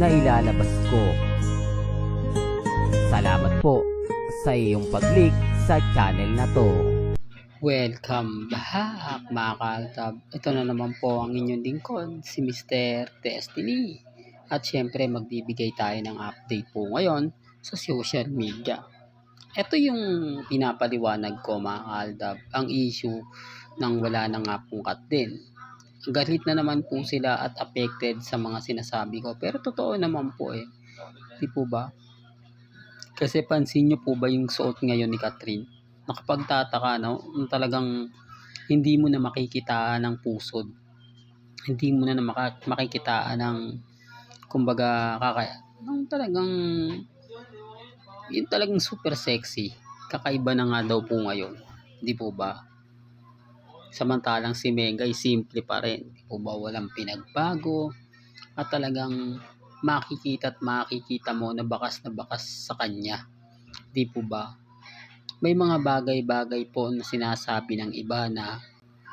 na ilalabas ko. Salamat po sa iyong pag-click sa channel na to. Welcome back mga kaltab. Ito na naman po ang inyong lingkod, si Mr. Destiny. At syempre magbibigay tayo ng update po ngayon sa social media. Ito yung pinapaliwanag ko mga kaldab, ang issue ng wala na nga pong cut din. Galit na naman po sila at affected sa mga sinasabi ko. Pero totoo naman po eh. Di po ba? Kasi pansin nyo po ba yung suot ngayon ni Catherine? Nakapagtataka, no? Talagang hindi mo na makikitaan ng pusod. Hindi mo na, na maka- makikitaan ng kumbaga kaka ng talagang yun talagang super sexy. Kakaiba na nga daw po ngayon. Di po ba? Samantalang si Mengay simple pa rin. Po ba walang pinagbago? At talagang makikita at makikita mo na bakas na bakas sa kanya. Di po ba? May mga bagay-bagay po na sinasabi ng iba na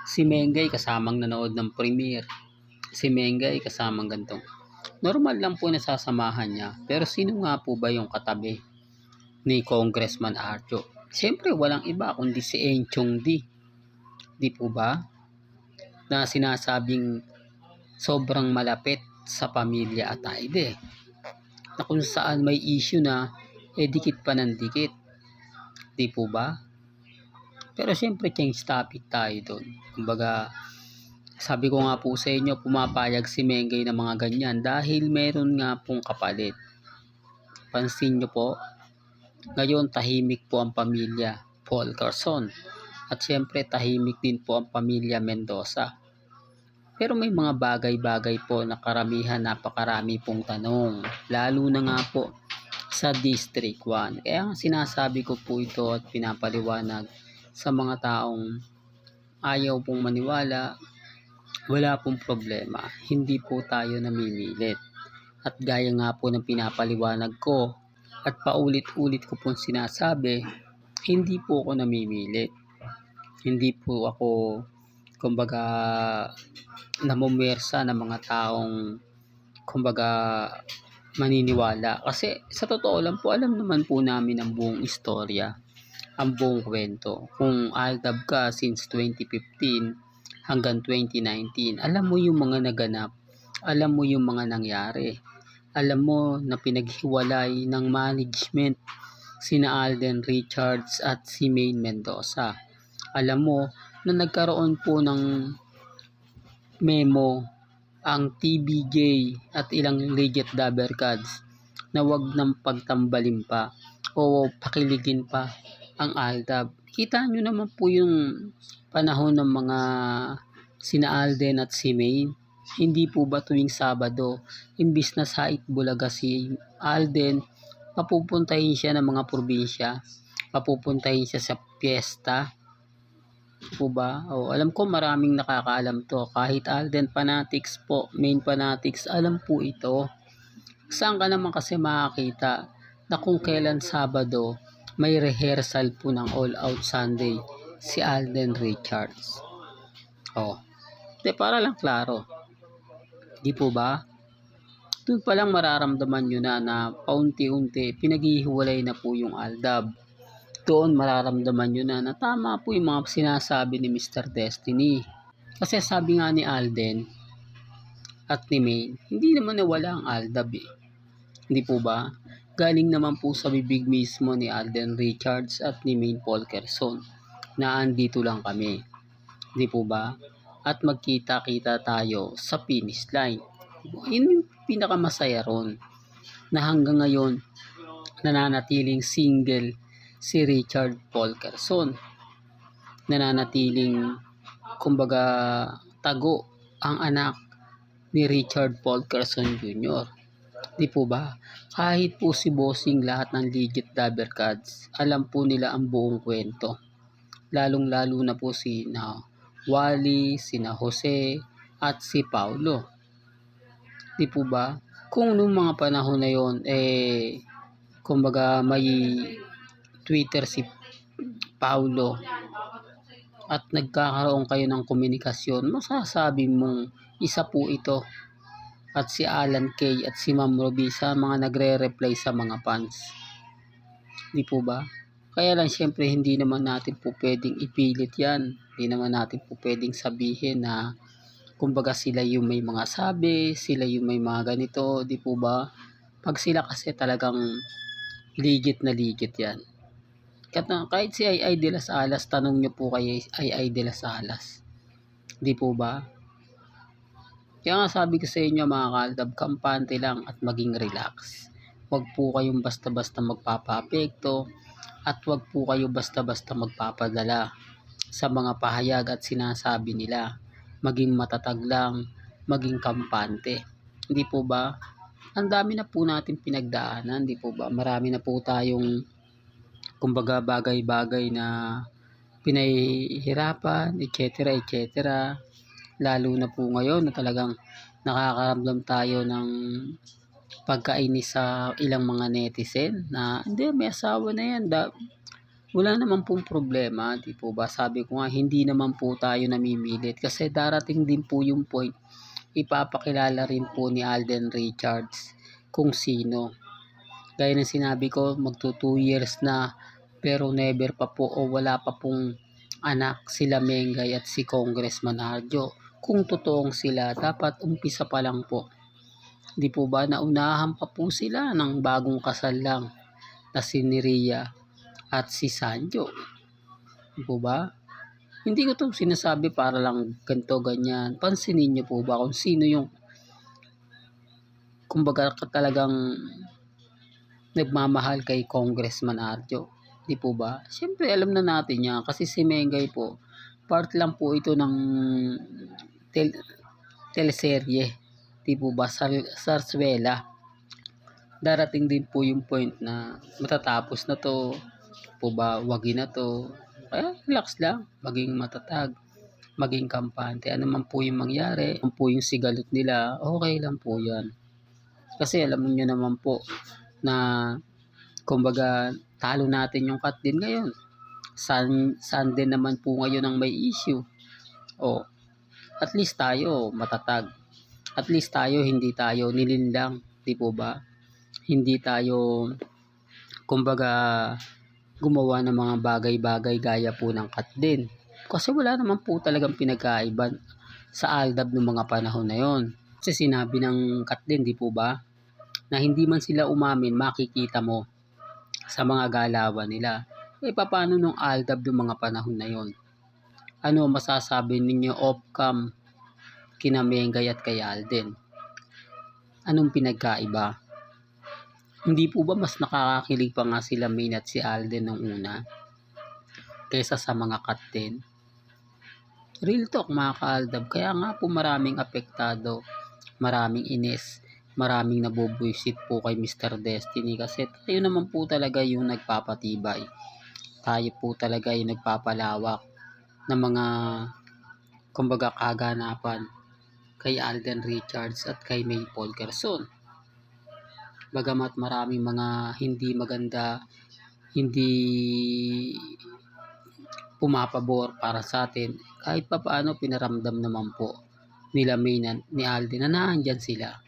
si Mengay kasamang nanood ng premiere. Si Mengay kasamang gantong. Normal lang po na sasamahan niya. Pero sino nga po ba yung katabi ni Congressman Arjo? Siyempre walang iba kundi si Enchong D. Di po ba? Na sinasabing sobrang malapit sa pamilya at Aide. Na kung saan may issue na, eh dikit pa ng dikit. Di po ba? Pero siyempre change topic tayo doon. Kumbaga, sabi ko nga po sa inyo, pumapayag si Mengay ng mga ganyan dahil meron nga pong kapalit. Pansin nyo po, ngayon tahimik po ang pamilya Paul Carson. At siyempre tahimik din po ang pamilya Mendoza. Pero may mga bagay-bagay po na karamihan napakarami pong tanong. Lalo na nga po sa District 1. Kaya nga sinasabi ko po ito at pinapaliwanag sa mga taong ayaw pong maniwala, wala pong problema. Hindi po tayo namimilit. At gaya nga po ng pinapaliwanag ko at paulit-ulit ko pong sinasabi, hindi po ako namimilit. Hindi po ako, kumbaga, namumersa ng mga taong, kumbaga, maniniwala. Kasi sa totoo lang po, alam naman po namin ang buong istorya, ang buong kwento. Kung Aldab ka since 2015 hanggang 2019, alam mo yung mga naganap, alam mo yung mga nangyari, alam mo na pinaghiwalay ng management sina Alden Richards at si Maine Mendoza. Alam mo na nagkaroon po ng memo ang TBJ at ilang legit dabber cards na wag ng pagtambalin pa o pakiligin pa ang Aldab. Kita nyo naman po yung panahon ng mga sina Alden at si Maine. Hindi po ba tuwing Sabado, imbis na sa Bulaga si Alden, papupuntahin siya ng mga probinsya, papupuntahin siya sa piyesta, po ba? O, alam ko maraming nakakaalam to. Kahit Alden Fanatics po, main Fanatics, alam po ito. Saan ka naman kasi makakita na kung kailan Sabado, may rehearsal po ng All Out Sunday si Alden Richards. Oh. De, para lang klaro. Di po ba? Doon pa lang mararamdaman nyo na na paunti-unti pinaghihiwalay na po yung Aldab doon mararamdaman nyo na na tama po yung mga sinasabi ni Mr. Destiny. Kasi sabi nga ni Alden at ni Maine, hindi naman nawala ang Aldab eh. Hindi po ba? Galing naman po sa bibig mismo ni Alden Richards at ni Maine Polkerson na andito lang kami. Hindi po ba? At magkita-kita tayo sa finish line. Yun yung pinakamasaya ron na hanggang ngayon nananatiling single si Richard Paul Carson. Nananatiling, kumbaga, tago ang anak ni Richard Paul Carson Jr. Di po ba? Kahit po si Bossing lahat ng legit Dabber Cards, alam po nila ang buong kwento. Lalong-lalo na po si na Wally, sina Jose, at si Paulo. Di po ba? Kung noong mga panahon na yon eh, kumbaga may Twitter si Paulo at nagkakaroon kayo ng komunikasyon, masasabi mong isa po ito at si Alan Kay at si Ma'am Ruby sa mga nagre-reply sa mga fans. Di po ba? Kaya lang syempre hindi naman natin po pwedeng ipilit yan. Hindi naman natin po pwedeng sabihin na kumbaga sila yung may mga sabi, sila yung may mga ganito, di po ba? Pag sila kasi talagang legit na legit yan. Kahit si Ay de las Alas, tanong nyo po kay Ay de las Alas. Di po ba? Kaya nga sabi ko sa inyo mga kaldab, kampante lang at maging relax. Huwag po kayong basta-basta magpapapekto at huwag po kayo basta-basta magpapadala sa mga pahayag at sinasabi nila. Maging matatag lang, maging kampante. Hindi po ba? Ang dami na po natin pinagdaanan, di po ba? Marami na po tayong kumbaga bagay-bagay na pinahihirapan, etc. etc. Lalo na po ngayon na talagang nakakaramdam tayo ng pagkainis sa ilang mga netizen na hindi may asawa na yan da, wala naman pong problema di po ba sabi ko nga hindi naman po tayo namimilit kasi darating din po yung point ipapakilala rin po ni Alden Richards kung sino gaya ng sinabi ko magto 2 years na pero never pa po o wala pa pong anak sila Mengay at si Congressman Arjo kung totoong sila, dapat umpisa pa lang po. Di po ba naunahan pa po sila ng bagong kasal lang na si Niria at si Sanjo. Di po ba? Hindi ko to sinasabi para lang ganto ganyan. Pansinin niyo po ba kung sino yung kumbaga talagang nagmamahal kay Congressman Arjo. Di po ba? Siyempre alam na natin yan. Kasi si Mengay po part lang po ito ng tel teleserye. Tipo ba? Sar sarswela. Darating din po yung point na matatapos na to. Po ba? Wagi na to. Kaya relax lang. Maging matatag. Maging kampante. Ano man po yung mangyari ano po yung sigalot nila okay lang po yan. Kasi alam niyo naman po na kumbaga talo natin yung cut din ngayon San, saan din naman po ngayon ang may issue. O, at least tayo matatag. At least tayo hindi tayo nilinlang, di po ba? Hindi tayo kumbaga gumawa ng mga bagay-bagay gaya po ng cut din. Kasi wala naman po talagang pinagkaiba sa aldab ng mga panahon na yon. Kasi sinabi ng cut din, di po ba? Na hindi man sila umamin, makikita mo sa mga galawan nila eh, paano nung Aldab ng mga panahon na yon? Ano masasabi ninyo off-cam kina Mengay at kay Alden? Anong pinagkaiba? Hindi po ba mas nakakakilig pa nga sila Main at si Alden nung una? Kaysa sa mga din? Real talk mga kaaldab. Kaya nga po maraming apektado, maraming inis, maraming nabubuisit po kay Mr. Destiny kasi tayo naman po talaga yung nagpapatibay tayo po talaga ay nagpapalawak ng mga kumbaga kaganapan kay Alden Richards at kay May Paul Gerson. Bagamat maraming mga hindi maganda, hindi pumapabor para sa atin, kahit pa paano pinaramdam naman po nila May ni Alden na naandyan sila.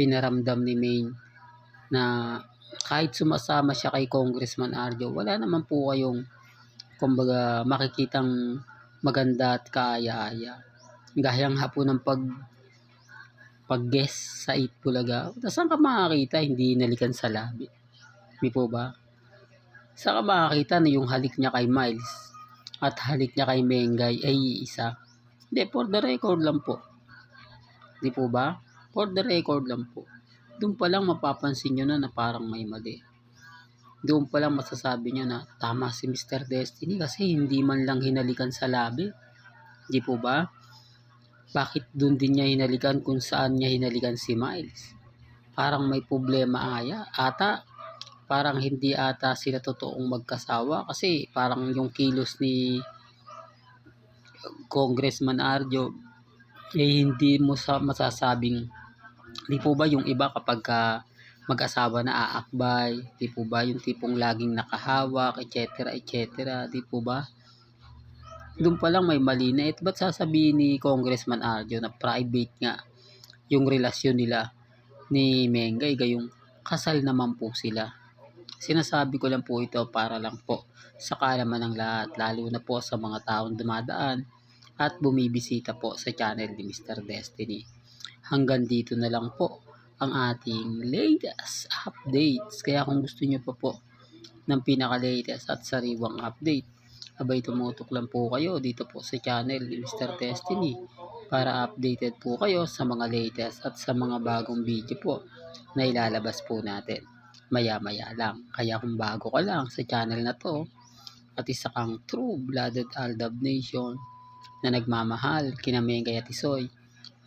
Pinaramdam ni May na kahit sumasama siya kay Congressman Arjo, wala naman po kayong kumbaga makikitang maganda at kaaya-aya. Gayang hapon ng pag pag-guess sa Itbulaga. Saan ka makakita hindi nalikan sa labi? Di po ba? Saan ka makakita na yung halik niya kay Miles at halik niya kay Mengay ay isa? Hindi, for the record lang po. Di po ba? For the record lang po doon pa lang mapapansin nyo na na parang may mali. Doon pa lang masasabi nyo na tama si Mr. Destiny kasi hindi man lang hinalikan sa labi. Di po ba? Bakit doon din niya hinalikan kung saan niya hinalikan si Miles? parang may problema aya, ata. Parang hindi ata sila totoong magkasawa kasi parang yung kilos ni Congressman Arjo eh hindi mo sa masasabing di po ba yung iba kapag ka mag-asawa na aakbay, di po ba yung tipong laging nakahawak, etc. etc. di po ba? Doon pa lang may mali na. It ba't sasabihin ni Congressman Arjo na private nga yung relasyon nila ni Mengay gayong kasal naman po sila. Sinasabi ko lang po ito para lang po sa kaalaman ng lahat, lalo na po sa mga taong dumadaan at bumibisita po sa channel ni Mr. Destiny. Hanggang dito na lang po ang ating latest updates. Kaya kung gusto nyo pa po ng pinaka-latest at sariwang update, abay tumutok lang po kayo dito po sa channel Mr. Destiny para updated po kayo sa mga latest at sa mga bagong video po na ilalabas po natin maya-maya lang. Kaya kung bago ka lang sa channel na to at isa kang true blooded Aldab Nation na nagmamahal kina Mengay at Isoy,